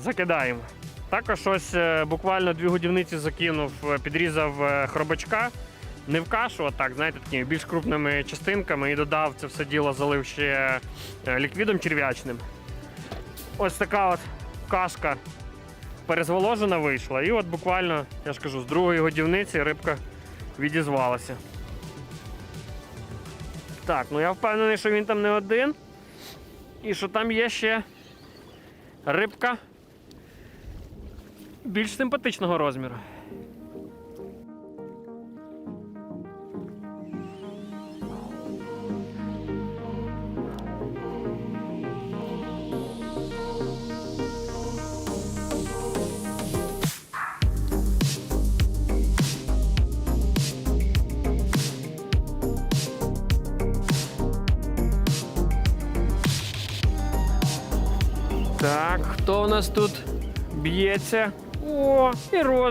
Закидаємо. Також ось е, буквально дві годівниці закинув, е, підрізав е, хробачка. Не в кашу, а так, знаєте, такими більш крупними частинками і додав це все діло, залив ще ліквідом черв'ячним. Ось така от кашка перезволожена вийшла. І от буквально, я ж кажу, з другої годівниці рибка відізвалася. Так, ну я впевнений, що він там не один. І що там є ще рибка більш симпатичного розміру. Так, хто у нас тут б'ється? О, і роз.